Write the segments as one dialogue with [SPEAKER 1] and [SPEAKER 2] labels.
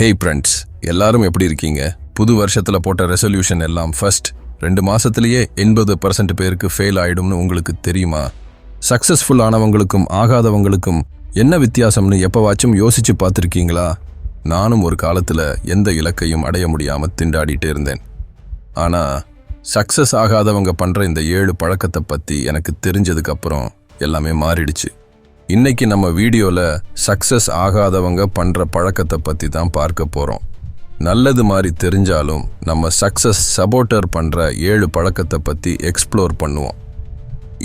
[SPEAKER 1] Hey friends எல்லாரும் எப்படி இருக்கீங்க? புது வருஷத்தில் போட்ட ரெசல்யூஷன் எல்லாம் ஃபர்ஸ்ட் ரெண்டு மாதத்துலேயே எண்பது பர்சன்ட் பேருக்கு ஃபெயில் ஆகிடும்னு உங்களுக்கு தெரியுமா? சக்ஸஸ்ஃபுல் ஆனவங்களுக்கும் ஆகாதவங்களுக்கும் என்ன வித்தியாசம்னு எப்போவாச்சும் யோசிச்சு பார்த்துருக்கீங்களா? நானும் ஒரு காலத்தில் எந்த இலக்கையும் அடைய முடியாமல் திண்டாடிட்டே இருந்தேன். ஆனால் சக்ஸஸ் ஆகாதவங்க பண்ணுற இந்த ஏழு பழக்கத்தை பற்றி எனக்கு தெரிஞ்சதுக்கப்புறம் எல்லாமே மாறிடுச்சு. இன்னைக்கு நம்ம வீடியோவில் சக்சஸ் ஆகாதவங்க பண்ணுற பழக்கத்தை பற்றி தான் பார்க்க போகிறோம் நல்லது மாதிரி தெரிஞ்சாலும் நம்ம சக்சஸ் சபோட்டர் பண்ணுற ஏழு பழக்கத்தை பற்றி எக்ஸ்ப்ளோர் பண்ணுவோம்.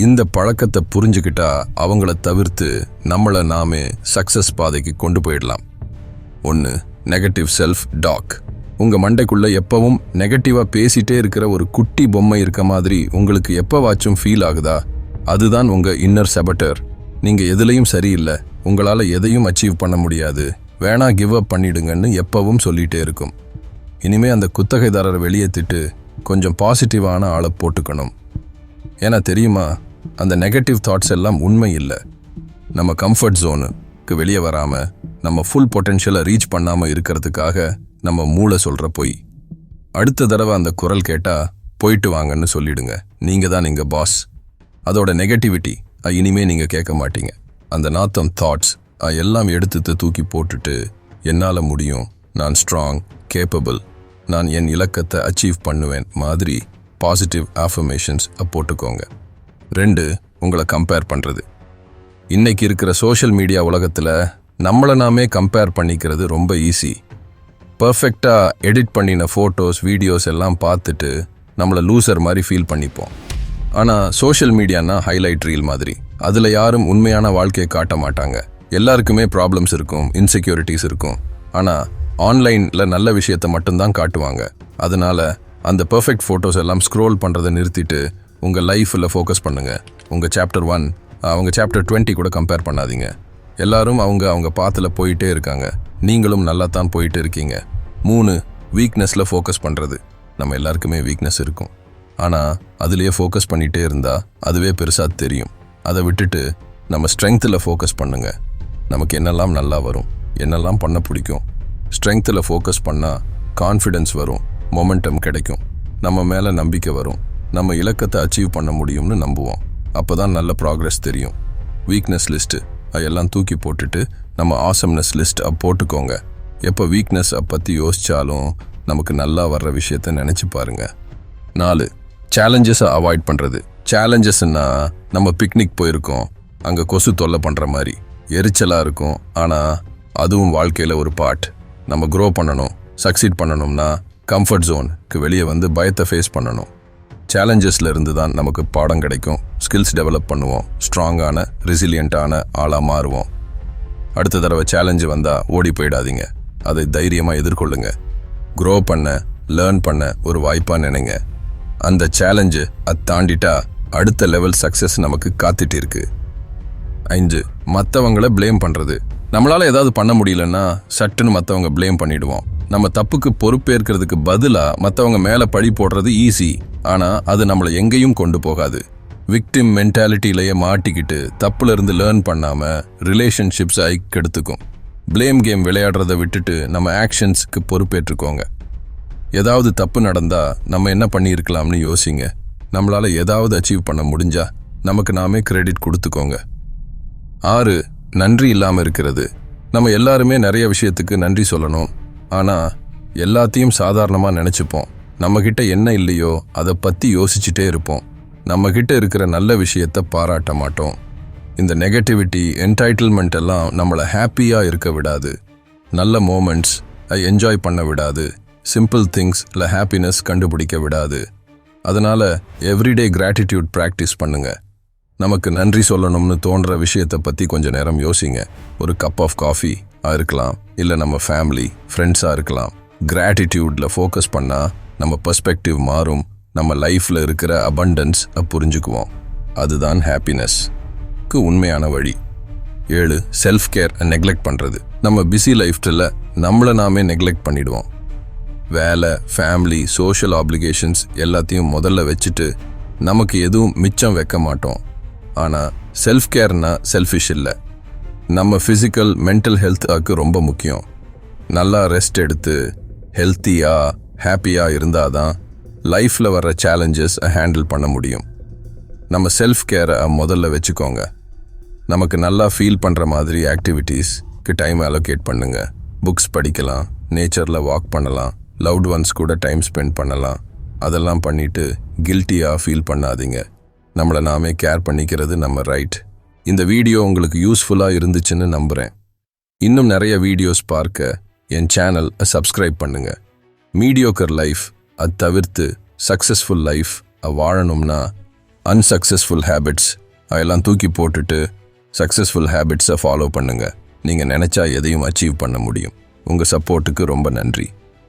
[SPEAKER 1] இந்த பழக்கத்தை புரிஞ்சுக்கிட்டா அவங்கள தவிர்த்து நம்மளை நாமே சக்ஸஸ் பாதைக்கு கொண்டு போயிடலாம். ஒன்று நெகட்டிவ் செல்ஃப் டாக் உங்கள் மண்டைக்குள்ளே எப்பவும் நெகட்டிவாக பேசிட்டே இருக்கிற ஒரு குட்டி பொம்மை இருக்க மாதிரி உங்களுக்கு எப்போவாச்சும் ஃபீல் ஆகுதா? அதுதான் உங்கள் இன்னர் செபட்டர் நீங்கள் எதுலையும் சரியில்லை. உங்களால் எதையும் அச்சீவ் பண்ண முடியாது. வேணா கிவ் அப் பண்ணிடுங்கன்னு எப்பவும் சொல்லிட்டே இருக்கும். இனிமே அந்த குத்தகைதாரரை வெளியேற்றிட்டு கொஞ்சம் பாசிட்டிவான ஆளை போட்டுக்கணும். ஏன்னா தெரியுமா? அந்த நெகட்டிவ் தாட்ஸ் எல்லாம் உண்மை இல்லை. நம்ம கம்ஃபர்ட் ஜோனுக்கு வெளியே வராமல் நம்ம ஃபுல் பொட்டென்ஷியலை ரீச் பண்ணாமல் இருக்கிறதுக்காக நம்ம மூளை சொல்கிற பொய். அடுத்த தடவை அந்த குரல் கேட்டால் போயிட்டு வாங்கன்னு சொல்லிடுங்க. நீங்கள் தான் நீங்கள் பாஸ் அதோட நெகட்டிவிட்டி இனிமே நீங்கள் கேட்க மாட்டீங்க. அந்த நாத்தம் தாட்ஸ் எல்லாம் எடுத்து தூக்கி போட்டுட்டு என்னால் முடியும். நான் ஸ்ட்ராங் கேப்பபிள் நான் என் இலக்கத்தை அச்சீவ் பண்ணுவேன். மாதிரி பாசிட்டிவ் ஆஃபர்மேஷன்ஸ் போட்டுக்கோங்க. ரெண்டு உங்களை கம்பேர் பண்ணுறது இன்றைக்கி இருக்கிற சோஷியல் மீடியா உலகத்தில் நம்மளை நாமே கம்பேர் பண்ணிக்கிறது ரொம்ப ஈஸி பர்ஃபெக்டாக எடிட் பண்ணின ஃபோட்டோஸ் வீடியோஸ் எல்லாம் பார்த்துட்டு நம்மளை லூசர் மாதிரி ஃபீல் பண்ணிப்போம். ஆனால் சோஷியல் மீடியானா ஹைலைட் ரீல் மாதிரி. அதில் யாரும் உண்மையான வாழ்க்கையை காட்ட மாட்டாங்க. எல்லாருக்குமே ப்ராப்ளம்ஸ் இருக்கும் இன்செக்யூரிட்டிஸ் இருக்கும். ஆனால் ஆன்லைனில் நல்ல விஷயத்தை மட்டும்தான் காட்டுவாங்க. அதனால் அந்த பர்ஃபெக்ட் ஃபோட்டோஸ் எல்லாம் ஸ்க்ரோல் பண்ணுறதை நிறுத்திட்டு உங்கள் லைஃப்பில் ஃபோக்கஸ் பண்ணுங்கள் உங்கள் சாப்டர் ஒன் அவங்க சாப்டர் டுவெண்ட்டி கூட கம்பேர் பண்ணாதீங்க. எல்லாரும் அவங்க அவங்க பாத்தில் போயிட்டே இருக்காங்க. நீங்களும் நல்லா தான் போயிட்டு இருக்கீங்க. மூணு வீக்னஸில் ஃபோக்கஸ் பண்ணுறது நம்ம எல்லாருக்குமே வீக்னஸ் இருக்கும். ஆனால் அதுலேயே ஃபோக்கஸ் பண்ணிகிட்டே இருந்தால் அதுவே பெருசாக தெரியும். அதை விட்டுட்டு நம்ம ஸ்ட்ரென்த்தில் ஃபோக்கஸ் பண்ணுங்கள் நமக்கு என்னெல்லாம் நல்லா வரும் என்னெல்லாம் பண்ண பிடிக்கும். ஸ்ட்ரென்த்தில் ஃபோக்கஸ் பண்ணால் கான்ஃபிடென்ஸ் வரும் மொமெண்டம் கிடைக்கும். நம்ம மேலே நம்பிக்கை வரும். நம்ம இலக்கத்தை அச்சீவ் பண்ண முடியும்னு நம்புவோம். அப்போ தான் நல்ல ப்ராக்ரெஸ் தெரியும். வீக்னஸ் லிஸ்ட்டு அதெல்லாம் தூக்கி போட்டுட்டு நம்ம ஆசம்னஸ் லிஸ்ட் அப் போட்டுக்கோங்க. எப்போ வீக்னஸ் பற்றி யோசித்தாலும் நமக்கு நல்லா வர்ற விஷயத்த நினச்சி பாருங்க. நாலு சேலஞ்சஸை அவாய்ட் பண்ணுறது சேலஞ்சஸ்னால் நம்ம பிக்னிக் போயிருக்கோம் அங்கே கொசு தொல்லை பண்ணுற மாதிரி. எரிச்சலாக இருக்கும் ஆனால் அதுவும் வாழ்க்கையில் ஒரு பார்ட் நம்ம க்ரோ பண்ணணும் சக்சீட் பண்ணணும்னா கம்ஃபர்ட் ஜோனுக்கு வெளியே வந்து பயத்தை ஃபேஸ் பண்ணணும். சேலஞ்சஸ்ல இருந்து தான் நமக்கு பாடம் கிடைக்கும் ஸ்கில்ஸ் டெவலப் பண்ணுவோம் ஸ்ட்ராங்கான ரெசிலியண்ட்டான ஆளாக மாறுவோம். அடுத்த தடவை சேலஞ்சு வந்தால் ஓடி போயிடாதீங்க. அதை தைரியமாக எதிர்கொள்ளுங்க. க்ரோ பண்ண லேர்ன் பண்ண ஒரு வாய்ப்பாக நினைங்க. அந்த சேலஞ்சு அதை தாண்டிட்டா அடுத்த லெவல் சக்ஸஸ் நமக்கு காத்துட்டு இருக்கு. ஐந்து மற்றவங்கள ப்ளேம் பண்ணுறது நம்மளால் ஏதாவது பண்ண முடியலன்னா சட்டுன்னு மற்றவங்க ப்ளேம் பண்ணிடுவோம். நம்ம தப்புக்கு பொறுப்பேற்கிறதுக்கு பதிலாக மற்றவங்க மேலே பழி போடுறது ஈஸி ஆனால் அது நம்மளை எங்கேயும் கொண்டு போகாது. விக்டிம் மென்டாலிட்டியிலேயே மாட்டிக்கிட்டு தப்புலேருந்து லேர்ன் பண்ணாமல் ரிலேஷன்ஷிப்ஸ் ஆகி கெடுத்துக்கும் ப்ளேம் கேம் விளையாடுறத விட்டுட்டு நம்ம ஆக்ஷன்ஸுக்கு பொறுப்பேற்றுக்கோங்க. ஏதாவது தப்பு நடந்தா நம்ம என்ன பண்ணியிருக்கலாம்னு யோசிங்க. நம்மளால் ஏதாவது அச்சீவ் பண்ண முடிஞ்சா நமக்கு நாமே கிரெடிட் கொடுத்துக்கோங்க. ஆறு நன்றி இல்லாமல் இருக்கிறது. நம்ம எல்லாருமே நிறைய விஷயத்துக்கு நன்றி சொல்லணும். ஆனால் எல்லாத்தையும் சாதாரணமாக நினச்சிப்போம். நம்மக்கிட்ட என்ன இல்லையோ அதை பற்றி யோசிச்சுட்டே இருப்போம். நம்மக்கிட்ட இருக்கிற நல்ல விஷயத்தை பாராட்ட மாட்டோம். இந்த நெகட்டிவிட்டி என்டைட்டில்மெண்ட் எல்லாம் நம்மளை ஹாப்பியாக இருக்க விடாது. நல்ல மூமெண்ட்ஸ் என்ஜாய் பண்ண விடாது. சிம்பிள் திங்ஸ் இல்லை ஹாப்பினஸ் கண்டுபிடிக்க விடாது. அதனால் எவ்ரிடே கிராட்டிடியூட் ப்ராக்டிஸ் பண்ணுங்க. நமக்கு நன்றி சொல்லணும்னு தோன்ற விஷயத்தை பற்றி கொஞ்ச நேரம் யோசிங்க. ஒரு கப் ஆஃப் காஃபி இருக்கலாம் இல்லை நம்ம ஃபேமிலி ஃப்ரெண்ட்ஸாக இருக்கலாம். கிராட்டிடியூடில் ஃபோக்கஸ் பண்ணால் நம்ம பர்ஸ்பெக்டிவ் மாறும் நம்ம லைஃப்பில் இருக்கிற அபண்டன்ஸ் புரிஞ்சுக்குவோம். அதுதான் ஹாப்பினஸ்க்கு உண்மையான வழி. ஏழு செல்ஃப் கேர் நெக்லெக்ட் பண்ணுறது நம்ம பிஸி லைஃப்டில் நம்மளை நாமே நெக்லெக்ட் பண்ணிடுவோம். வேலை ஃபேமிலி சோஷியல் ஆப்ளிகேஷன்ஸ் எல்லாத்தையும் முதல்ல வச்சுட்டு நமக்கு எதுவும் மிச்சம் வைக்க மாட்டோம். ஆனால் செல்ஃப் கேர்னா செல்ஃபிஷ் இல்லை. நம்ம ஃபிசிக்கல் மென்டல் ஹெல்த்தாக்கு ரொம்ப முக்கியம். நல்லா ரெஸ்ட் எடுத்து ஹெல்த்தியாக ஹாப்பியாக இருந்தால் தான் லைஃப்பில் வர்ற சேலஞ்சஸ் ஹேண்டில் பண்ண முடியும். நம்ம செல்ஃப் கேரை முதல்ல வச்சுக்கோங்க. நமக்கு நல்லா ஃபீல் பண்ணுற மாதிரி ஆக்டிவிட்டீஸ்க்கு டைம் அலோகேட் பண்ணுங்கள் புக்ஸ் படிக்கலாம் நேச்சரில் வாக் பண்ணலாம். லவ்ட் ஒன்ஸ் கூட டைம் ஸ்பெண்ட் பண்ணலாம். அதெல்லாம் பண்ணிட்டு கில்ட்டியாக ஃபீல் பண்ணாதீங்க. நம்மளை நாமே கேர் பண்ணிக்கிறது நம்ம ரைட் இந்த வீடியோ உங்களுக்கு யூஸ்ஃபுல்லாக இருந்துச்சுன்னு நம்புகிறேன் இன்னும் நிறைய வீடியோஸ் பார்க்க என் சேனல் சப்ஸ்கிரைப் பண்ணுங்க. மீடியோக்கர் லைஃப் அது தவிர்த்து சக்ஸஸ்ஃபுல் லைஃப் வாழணும்னா அன்சக்ஸஸ்ஃபுல் ஹேபிட்ஸ் அதெல்லாம் தூக்கி போட்டுட்டு சக்ஸஸ்ஃபுல் ஹேபிட்ஸை ஃபாலோ பண்ணுங்கள் நீங்கள் நினச்சா எதையும் அச்சீவ் பண்ண முடியும். உங்கள் சப்போர்ட்டுக்கு ரொம்ப நன்றி.